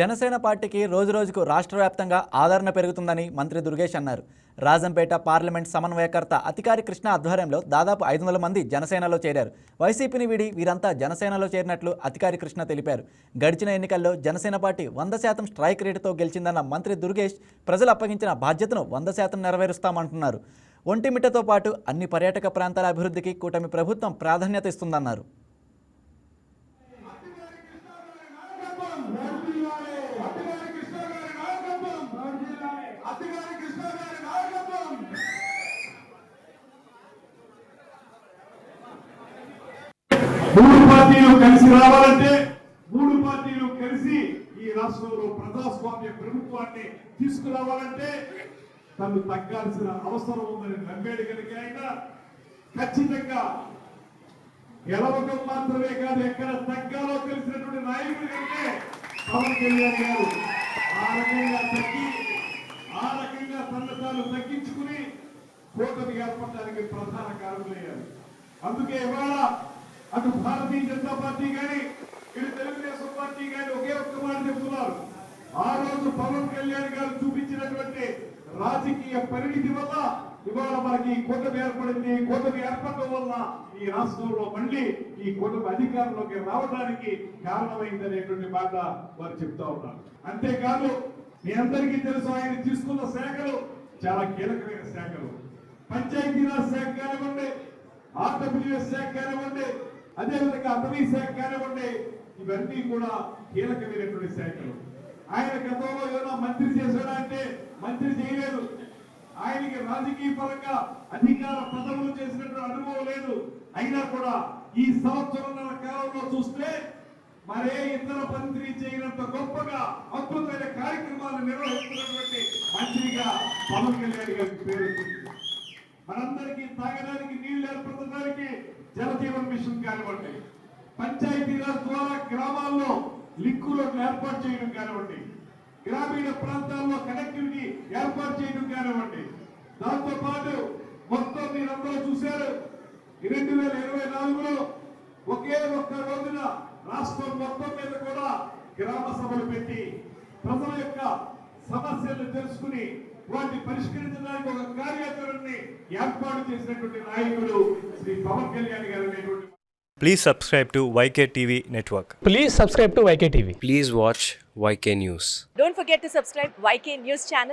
జనసేన పార్టీకి రోజురోజుకు రాష్ట్ర వ్యాప్తంగా ఆదరణ పెరుగుతుందని మంత్రి దుర్గేష్ అన్నారు. రాజంపేట పార్లమెంట్ సమన్వయకర్త అధికారి కృష్ణ ఆధ్వర్యంలో దాదాపు ఐదు వందల మంది జనసేనలో చేరారు. వైసీపీని వీడి వీరంతా జనసేనలో చేరినట్లు అధికారి కృష్ణ తెలిపారు. గడిచిన ఎన్నికల్లో జనసేన పార్టీ వంద శాతం స్ట్రైక్ రేటుతో గెలిచిందన్న మంత్రి దుర్గేష్ ప్రజలు అప్పగించిన బాధ్యతను వంద శాతం నెరవేరుస్తామంటున్నారు. ఒంటిమిట్టతో పాటు అన్ని పర్యాటక ప్రాంతాల అభివృద్ధికి కూటమి ప్రభుత్వం ప్రాధాన్యత ఇస్తుందన్నారు అతిగారి కృష్ణ గారి నాయకత్వం అతిగారి కృష్ణ గారి నాయకత్వం మూడు పార్టీలు కలిసి రావాలంటే మూడు పార్టీలు కలిసి ఈ రాష్ట్రంలో ప్రజాస్వామ్య ప్రభుత్వాన్ని తీసుకురావాలంటే తను తగ్గాల్సిన అవసరం ఉందని నమ్మేడు కనుక ఆయన. ఖచ్చితంగా గెలవకం మాత్రమే కాదు ఎక్కడ తగ్గాలో తెలిసినటువంటి నాయకుడు కంటే పవన్ కళ్యాణ్ గారు ఆ రకంగా తగ్గి ఆ రకంగా తన తాను తగ్గించుకుని కూటమి ఏర్పడడానికి ప్రధాన కారణమయ్యారు అందుకే ఇవాళ అటు భారతీయ జనతా పార్టీ కానీ ఇటు తెలుగుదేశం పార్టీ కానీ ఒకే ఒక్క మాట చెబుతున్నారు ఆ రోజు పవన్ కళ్యాణ్ గారు చూపించినటువంటి రాజకీయ పరిణితి వల్ల ఇవాళ మనకి కూటమి ఏర్పడింది. ఈ కూటమి ఏర్పడడం వల్ల ఈ రాష్ట్రంలో మళ్ళీ ఈ కూటమి అధికారంలోకి రావడానికి కారణమైందనేటువంటి మాట వారు చెప్తా ఉన్నారు. అంతేకాదు మీ అందరికీ తెలుసు ఆయన తీసుకున్న శాఖలు చాలా కీలకమైన శాఖలు. పంచాయతీరాజ్ శాఖ కానివ్వండి ఆంధ్రప్రదేశ్ శాఖ కానివ్వండి అదేవిధంగా అటవీ శాఖ కానివ్వండి ఇవన్నీ కూడా కీలకమైనటువంటి శాఖలు. ఆయన గతంలో ఏదైనా మంత్రి చేశాడా అంటే మంత్రి చేయలేదు. ఆయనకి రాజకీయ పరంగా అధికార పదవులు చేసినటువంటి అనుభవం లేదు. అయినా కూడా ఈ సంవత్సరంన్నర కాలంలో చూస్తే మరే ఇతర మంత్రి చేయనంత గొప్పగా అద్భుతమైన కార్యక్రమాలు నిర్వహిస్తున్నటువంటి మంత్రిగా పవన్ కళ్యాణ్ గారికి పేరు మనందరికీ తాగడానికి నీళ్ళు ఏర్పడడానికి జలజీవన్ మిషన్ కానివ్వండి. పంచాయతీరాజ్ ద్వారా గ్రామాల్లో లింక్ రోడ్లు ఏర్పాటు చేయడం కానివ్వండి. గ్రామీణ ప్రాంతాల్లో కనెక్టివిటీ ఏర్పాటు చేయడం కానివ్వండి. దాంతో పాటు మొత్తం మీరందరూ చూశారు. రెండు వేల ఇరవై నాలుగులో ఒకే ఒక్క రోజున రాష్ట్రం మొత్తం మీద కూడా గ్రామ సభలు పెట్టి ప్రజల యొక్క సమస్యలను తెలుసుకుని వాటిని పరిష్కరించడానికి ఒక కార్యాచరణని ఏర్పాటు చేసినటువంటి నాయకుడు శ్రీ పవన్ కళ్యాణ్ గారు అనేటువంటి Please subscribe to YK TV Network. Please subscribe to YK TV. Please watch YK News. Don't forget to subscribe YK News channel